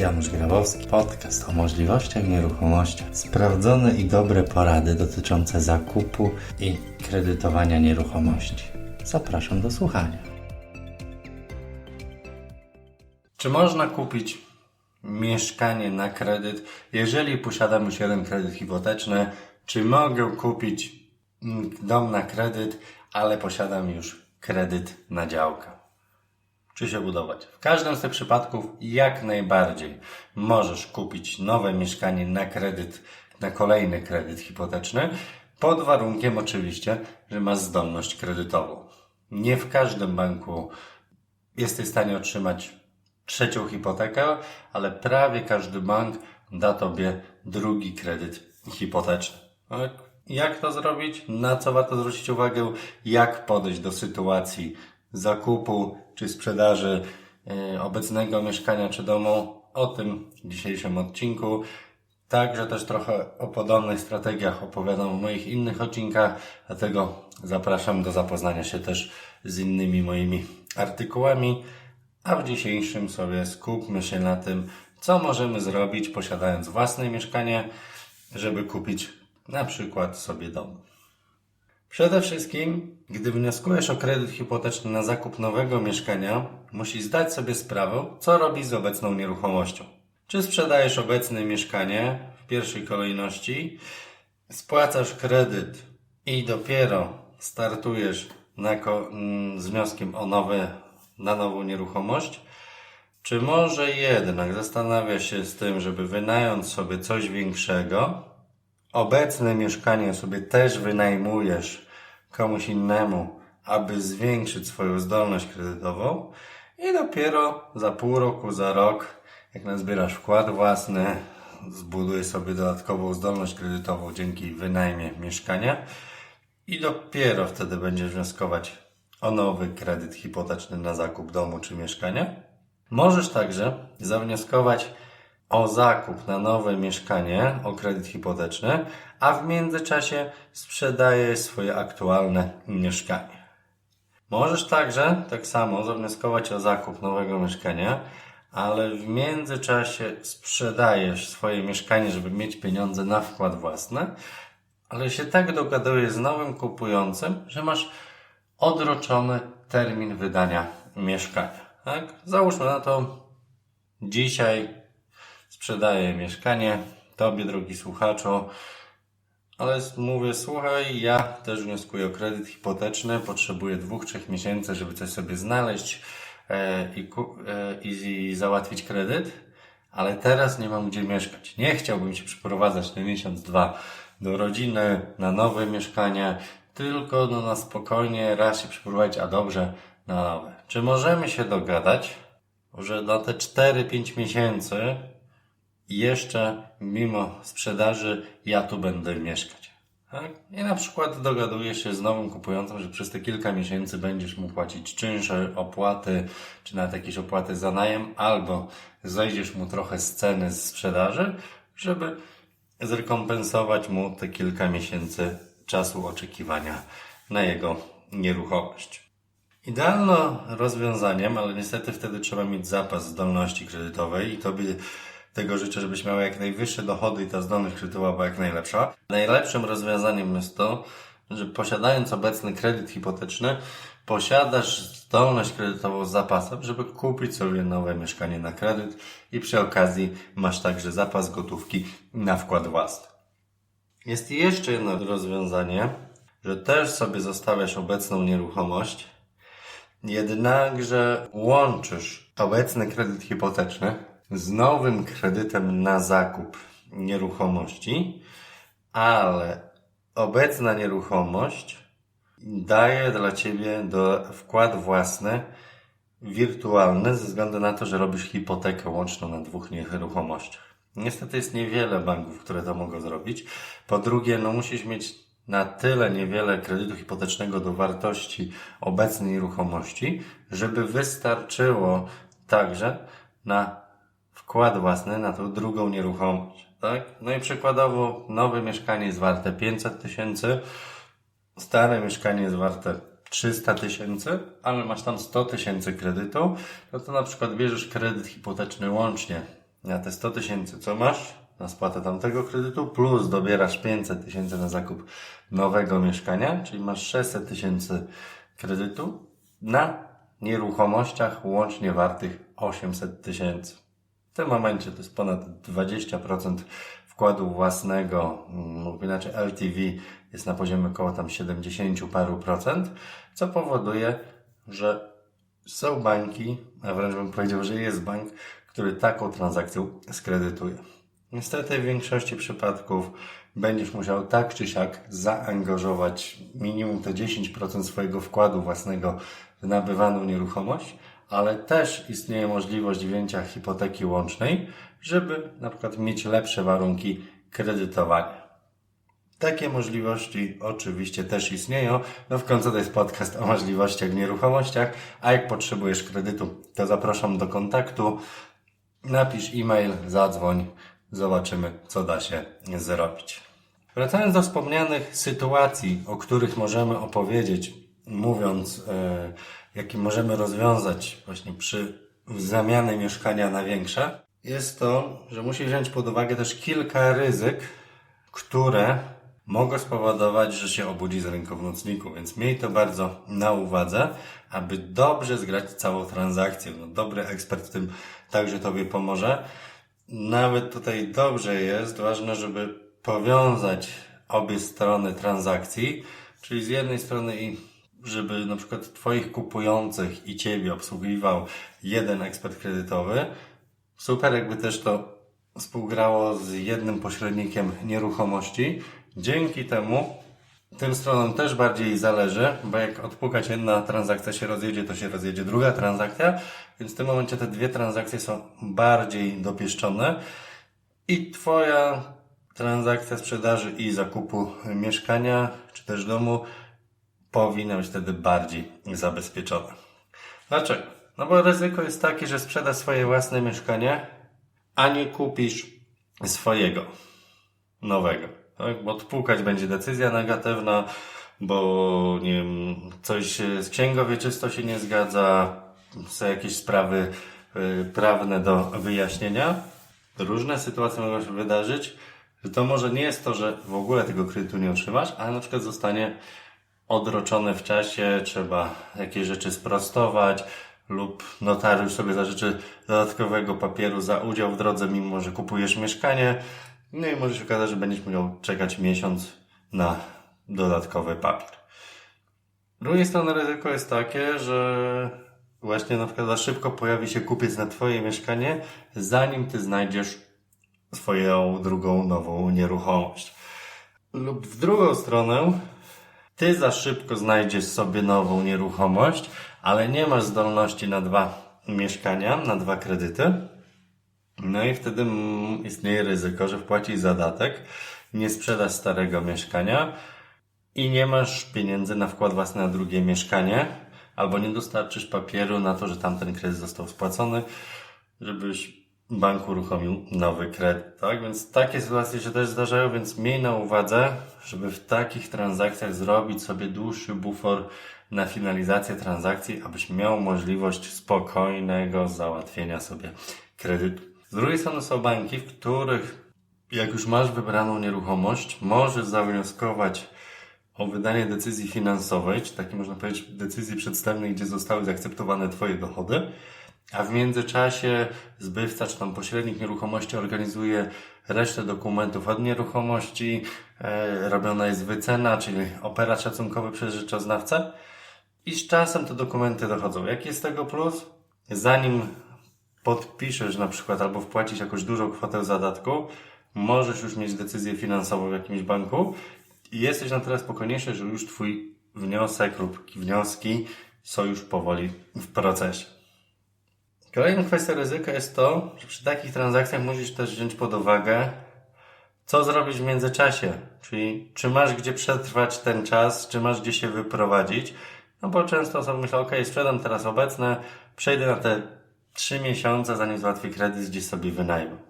Janusz Grabowski, podcast o możliwościach nieruchomości. Sprawdzone i dobre porady dotyczące zakupu i kredytowania nieruchomości. Zapraszam do słuchania. Czy można kupić mieszkanie na kredyt, jeżeli posiadam już jeden kredyt hipoteczny? Czy mogę kupić dom na kredyt, ale posiadam już kredyt na działkę? Czy się budować. W każdym z tych przypadków jak najbardziej możesz kupić nowe mieszkanie na kredyt, na kolejny kredyt hipoteczny, pod warunkiem oczywiście, że masz zdolność kredytową. Nie w każdym banku jesteś w stanie otrzymać trzecią hipotekę, ale prawie każdy bank da tobie drugi kredyt hipoteczny. Jak to zrobić? Na co warto zwrócić uwagę? Jak podejść do sytuacji zakupu czy sprzedaży e, obecnego mieszkania czy domu? O tym w dzisiejszym odcinku. Także też trochę o podobnych strategiach opowiadam w moich innych odcinkach, dlatego zapraszam do zapoznania się też z innymi moimi artykułami. A w dzisiejszym sobie skupmy się na tym, co możemy zrobić posiadając własne mieszkanie, żeby kupić na przykład sobie dom. Przede wszystkim, gdy wnioskujesz o kredyt hipoteczny na zakup nowego mieszkania, musisz zdać sobie sprawę, co robisz z obecną nieruchomością. Czy sprzedajesz obecne mieszkanie w pierwszej kolejności, spłacasz kredyt i dopiero startujesz na mm, z wnioskiem o nowe, na nową nieruchomość, czy może jednak zastanawiasz się z tym, żeby wynająć sobie coś większego, obecne mieszkanie sobie też wynajmujesz komuś innemu, aby zwiększyć swoją zdolność kredytową i dopiero za pół roku, za rok, jak nazbierasz wkład własny, zbudujesz sobie dodatkową zdolność kredytową dzięki wynajmie mieszkania i dopiero wtedy będziesz wnioskować o nowy kredyt hipoteczny na zakup domu czy mieszkania. Możesz także zawnioskować o zakup na nowe mieszkanie, o kredyt hipoteczny, a w międzyczasie sprzedajesz swoje aktualne mieszkanie. Możesz także tak samo zawnioskować o zakup nowego mieszkania, ale w międzyczasie sprzedajesz swoje mieszkanie, żeby mieć pieniądze na wkład własny, ale się tak dogadujesz z nowym kupującym, że masz odroczony termin wydania mieszkania. Tak? Załóżmy na to dzisiaj sprzedaję mieszkanie Tobie, drogi słuchaczu, ale mówię, słuchaj, ja też wnioskuję o kredyt hipoteczny, potrzebuję dwóch, trzech miesięcy, żeby coś sobie znaleźć e, i, e, i załatwić kredyt, ale teraz nie mam gdzie mieszkać. Nie chciałbym się przeprowadzać na miesiąc, dwa do rodziny, na nowe mieszkanie, tylko no, na spokojnie raz się przeprowadzić, a dobrze na nowe. Czy możemy się dogadać, że na te 4-5 miesięcy jeszcze mimo sprzedaży ja tu będę mieszkać. Tak? I na przykład dogadujesz się z nowym kupującym, że przez te kilka miesięcy będziesz mu płacić czynsze, opłaty, czy nawet jakieś opłaty za najem, albo zejdziesz mu trochę z ceny z sprzedaży, żeby zrekompensować mu te kilka miesięcy czasu oczekiwania na jego nieruchomość. Idealnym rozwiązaniem, ale niestety wtedy trzeba mieć zapas zdolności kredytowej i to by tego życzę, żebyś miał jak najwyższe dochody i ta zdolność kredytowa była jak najlepsza. Najlepszym rozwiązaniem jest to, że posiadając obecny kredyt hipoteczny, posiadasz zdolność kredytową z zapasem, żeby kupić sobie nowe mieszkanie na kredyt i przy okazji masz także zapas gotówki na wkład własny. Jest jeszcze jedno rozwiązanie, że też sobie zostawiasz obecną nieruchomość, jednakże łączysz obecny kredyt hipoteczny z nowym kredytem na zakup nieruchomości, ale obecna nieruchomość daje dla Ciebie do wkład własny wirtualny ze względu na to, że robisz hipotekę łączną na dwóch nieruchomościach. Niestety jest niewiele banków, które to mogą zrobić. Po drugie, no musisz mieć na tyle niewiele kredytu hipotecznego do wartości obecnej nieruchomości, żeby wystarczyło także na wkład własny na tą drugą nieruchomość. Tak? No i przykładowo nowe mieszkanie jest warte 500 tysięcy, stare mieszkanie jest warte 300 tysięcy, ale masz tam 100 tysięcy kredytu, no to na przykład bierzesz kredyt hipoteczny łącznie na te 100 tysięcy, co masz na spłatę tamtego kredytu, plus dobierasz 500 tysięcy na zakup nowego mieszkania, czyli masz 600 tysięcy kredytu na nieruchomościach łącznie wartych 800 tysięcy. Tym momencie to jest ponad 20% wkładu własnego, mm, lub inaczej LTV jest na poziomie około tam 70 paru procent, co powoduje, że są banki, a wręcz bym powiedział, że jest bank, który taką transakcję skredytuje. Niestety w większości przypadków będziesz musiał tak czy siak zaangażować minimum te 10% swojego wkładu własnego w nabywaną nieruchomość, ale też istnieje możliwość wzięcia hipoteki łącznej, żeby na przykład mieć lepsze warunki kredytowania. Takie możliwości oczywiście też istnieją. No w końcu to jest podcast o możliwościach w nieruchomościach, a jak potrzebujesz kredytu, to zapraszam do kontaktu. Napisz e-mail, zadzwoń, zobaczymy, co da się zrobić. Wracając do wspomnianych sytuacji, o których możemy opowiedzieć, mówiąc, jakie możemy rozwiązać właśnie przy zamiany mieszkania na większe, jest to, że musi wziąć pod uwagę też kilka ryzyk, które mogą spowodować, że się obudzi z rynku w nocniku, więc miej to bardzo na uwadze, aby dobrze zgrać całą transakcję. No, dobry ekspert w tym także Tobie pomoże. Nawet tutaj dobrze jest, ważne, żeby powiązać obie strony transakcji, czyli z jednej strony i żeby na przykład Twoich kupujących i Ciebie obsługiwał jeden ekspert kredytowy. Super, jakby też to współgrało z jednym pośrednikiem nieruchomości. Dzięki temu tym stronom też bardziej zależy, bo jak odpukać jedna transakcja się rozjedzie, to się rozjedzie druga transakcja, więc w tym momencie te dwie transakcje są bardziej dopieszczone i Twoja transakcja sprzedaży i zakupu mieszkania czy też domu powinna być wtedy bardziej zabezpieczona. Dlaczego? No bo ryzyko jest takie, że sprzedasz swoje własne mieszkanie, a nie kupisz swojego nowego. Tak? Bo odpukać będzie decyzja negatywna, bo nie wiem, coś z księgą wieczysto się nie zgadza, są jakieś sprawy y, prawne do wyjaśnienia. Różne sytuacje mogą się wydarzyć, że to może nie jest to, że w ogóle tego kredytu nie otrzymasz, ale na przykład zostanie odroczone w czasie, trzeba jakieś rzeczy sprostować lub notariusz sobie zażyczy dodatkowego papieru za udział w drodze, mimo że kupujesz mieszkanie. No i może się okazać, że będziesz musiał czekać miesiąc na dodatkowy papier. Z drugiej strony ryzyko jest takie, że właśnie na przykład za szybko pojawi się kupiec na Twoje mieszkanie, zanim Ty znajdziesz swoją drugą, nową nieruchomość. Lub w drugą stronę, Ty za szybko znajdziesz sobie nową nieruchomość, ale nie masz zdolności na dwa mieszkania, na dwa kredyty. No i wtedy istnieje ryzyko, że wpłacisz zadatek, nie sprzedasz starego mieszkania i nie masz pieniędzy na wkład własny na drugie mieszkanie, albo nie dostarczysz papieru na to, że tamten kredyt został spłacony, żebyś bank uruchomił nowy kredyt, tak? Więc takie sytuacje się też zdarzają, więc miej na uwadze, żeby w takich transakcjach zrobić sobie dłuższy bufor na finalizację transakcji, abyś miał możliwość spokojnego załatwienia sobie kredytu. Z drugiej strony są banki, w których jak już masz wybraną nieruchomość, możesz zawnioskować o wydanie decyzji finansowej, czy takiej można powiedzieć decyzji przedstawionej, gdzie zostały zaakceptowane Twoje dochody, a w międzyczasie zbywca czy tam pośrednik nieruchomości organizuje resztę dokumentów od nieruchomości, e, robiona jest wycena, czyli operat szacunkowy przez rzeczoznawcę i z czasem te dokumenty dochodzą. Jaki jest tego plus? Zanim podpiszesz na przykład albo wpłacisz jakąś dużą kwotę zadatku, możesz już mieć decyzję finansową w jakimś banku i jesteś na tyle spokojniejszy, że już Twój wniosek lub wnioski są już powoli w procesie. Kolejna kwestia ryzyka jest to, że przy takich transakcjach musisz też wziąć pod uwagę, co zrobić w międzyczasie. Czyli czy masz gdzie przetrwać ten czas, czy masz gdzie się wyprowadzić. No bo często osoby myślą, ok, sprzedam teraz obecne, przejdę na te trzy miesiące, zanim załatwię kredyt, gdzieś sobie wynajmę.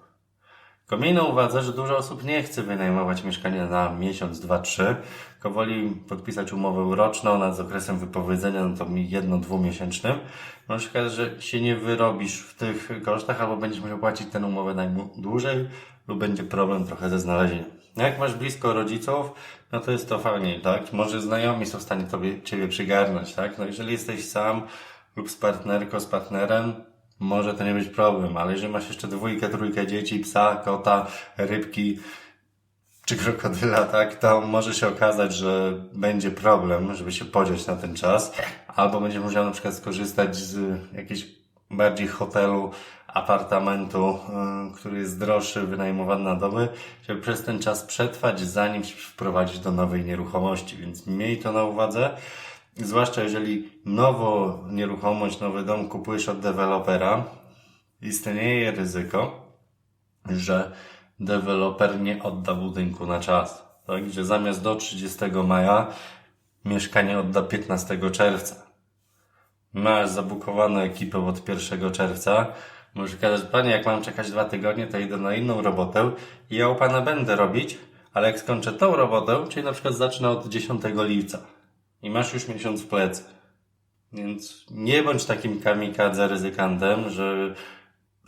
Tylko miej na uwadze, że dużo osób nie chce wynajmować mieszkania na miesiąc, dwa, trzy, tylko woli podpisać umowę roczną nad okresem wypowiedzenia, no to jedno, dwumiesięcznym. Może się że się nie wyrobisz w tych kosztach, albo będziesz musiał płacić tę umowę najmu dłużej, lub będzie problem trochę ze znalezieniem. No Jak masz blisko rodziców, no to jest to fajniej, tak? Może znajomi są w stanie tobie, ciebie przygarnąć, tak? No jeżeli jesteś sam lub z partnerką, z partnerem, może to nie być problem, ale jeżeli masz jeszcze dwójkę, trójkę dzieci, psa, kota, rybki, czy krokodyla, tak, to może się okazać, że będzie problem, żeby się podziać na ten czas, albo będziesz musiał na przykład skorzystać z jakiegoś bardziej hotelu, apartamentu, y, który jest droższy, wynajmowany na doby, żeby przez ten czas przetrwać, zanim się wprowadzić do nowej nieruchomości, więc miej to na uwadze. Zwłaszcza jeżeli nowo nieruchomość, nowy dom kupujesz od dewelopera, istnieje ryzyko, że deweloper nie odda budynku na czas. Tak? Że zamiast do 30 maja mieszkanie odda 15 czerwca. Masz zabukowaną ekipę od 1 czerwca. Może kazać, panie, jak mam czekać dwa tygodnie, to idę na inną robotę i ja u pana będę robić, ale jak skończę tą robotę, czyli na przykład zacznę od 10 lipca i masz już miesiąc w plecy. Więc nie bądź takim kamikadze ryzykantem, że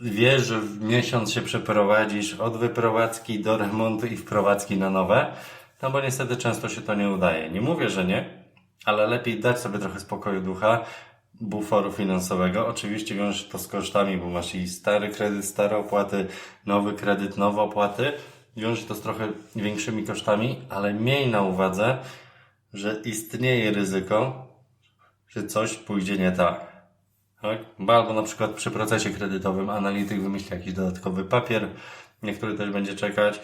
wiesz, że w miesiąc się przeprowadzisz od wyprowadzki do remontu i wprowadzki na nowe, no bo niestety często się to nie udaje. Nie mówię, że nie, ale lepiej dać sobie trochę spokoju ducha, buforu finansowego. Oczywiście wiąże to z kosztami, bo masz i stary kredyt, stare opłaty, nowy kredyt, nowe opłaty. Wiąże to z trochę większymi kosztami, ale miej na uwadze, że istnieje ryzyko, że coś pójdzie nie tak. Tak? Bo Albo na przykład przy procesie kredytowym analityk wymyśli jakiś dodatkowy papier, niektóry też będzie czekać,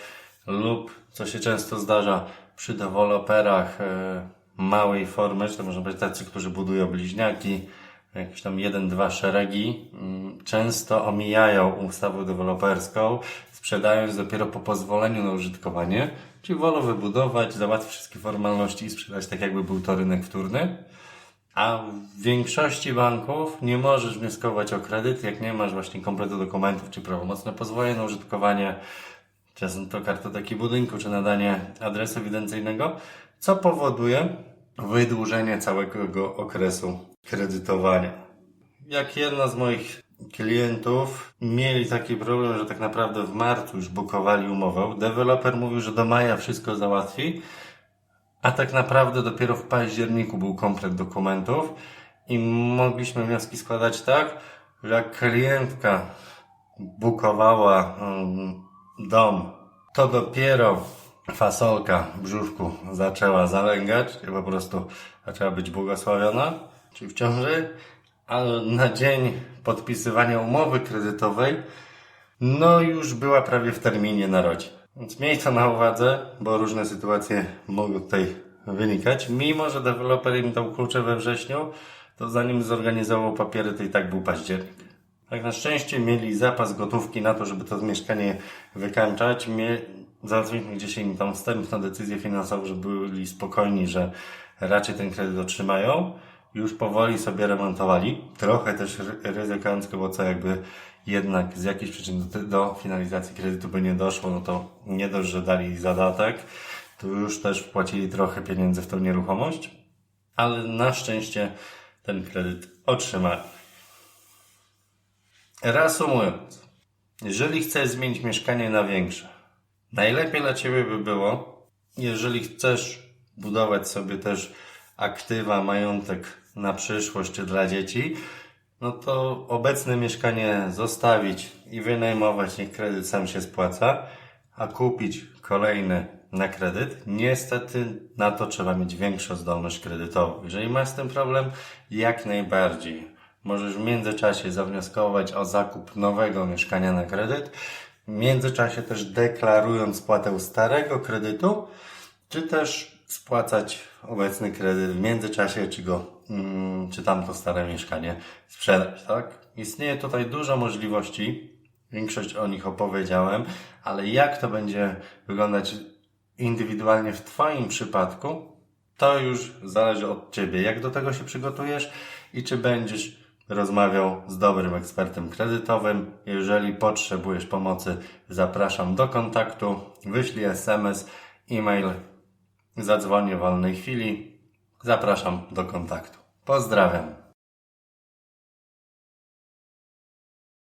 lub co się często zdarza przy deweloperach e, małej formy, czy to można być tacy, którzy budują bliźniaki, jakieś tam jeden, dwa szeregi, mm, często omijają ustawę deweloperską, sprzedając dopiero po pozwoleniu na użytkowanie, czyli wolą wybudować, załatwić wszystkie formalności i sprzedać tak, jakby był to rynek wtórny. A w większości banków nie możesz wnioskować o kredyt, jak nie masz właśnie kompletu dokumentów, czy prawomocne pozwolenie na użytkowanie, czasem to kartoteki budynku, czy nadanie adresu ewidencyjnego, co powoduje wydłużenie całego okresu kredytowania. Jak jedna z moich klientów mieli taki problem, że tak naprawdę w marcu już bukowali umowę, deweloper mówił, że do maja wszystko załatwi, a tak naprawdę dopiero w październiku był komplet dokumentów i mogliśmy wnioski składać tak, że jak klientka bukowała um, dom, to dopiero fasolka w brzuszku zaczęła zalęgać i po prostu zaczęła być błogosławiona, czyli w ciąży, ale na dzień podpisywania umowy kredytowej no już była prawie w terminie narodzin. Więc miej to na uwadze, bo różne sytuacje mogą tutaj wynikać. Mimo, że deweloper im dał klucze we wrześniu, to zanim zorganizował papiery, to i tak był październik. Tak na szczęście mieli zapas gotówki na to, żeby to mieszkanie wykańczać. Mie... Gdzieś im tam wstępną decyzję finansową, żeby byli spokojni, że raczej ten kredyt otrzymają. Już powoli sobie remontowali. Trochę też ry- ryzykancko, bo co jakby jednak z jakichś przyczyn do, do finalizacji kredytu by nie doszło, no to nie dość, że dali zadatek, to już też wpłacili trochę pieniędzy w tą nieruchomość, ale na szczęście ten kredyt otrzymali. Reasumując, jeżeli chcesz zmienić mieszkanie na większe, najlepiej dla Ciebie by było, jeżeli chcesz budować sobie też aktywa, majątek na przyszłość czy dla dzieci, no to obecne mieszkanie zostawić i wynajmować, niech kredyt sam się spłaca, a kupić kolejny na kredyt, niestety na to trzeba mieć większą zdolność kredytową. Jeżeli masz tym problem, jak najbardziej. Możesz w międzyczasie zawnioskować o zakup nowego mieszkania na kredyt, w międzyczasie też deklarując spłatę starego kredytu, czy też spłacać obecny kredyt w międzyczasie, czy go, mm, czy tamto stare mieszkanie sprzedać, tak? Istnieje tutaj dużo możliwości, większość o nich opowiedziałem, ale jak to będzie wyglądać indywidualnie w Twoim przypadku, to już zależy od Ciebie, jak do tego się przygotujesz i czy będziesz rozmawiał z dobrym ekspertem kredytowym. Jeżeli potrzebujesz pomocy, zapraszam do kontaktu. Wyślij SMS, e-mail, zadzwonię w wolnej chwili. Zapraszam do kontaktu. Pozdrawiam.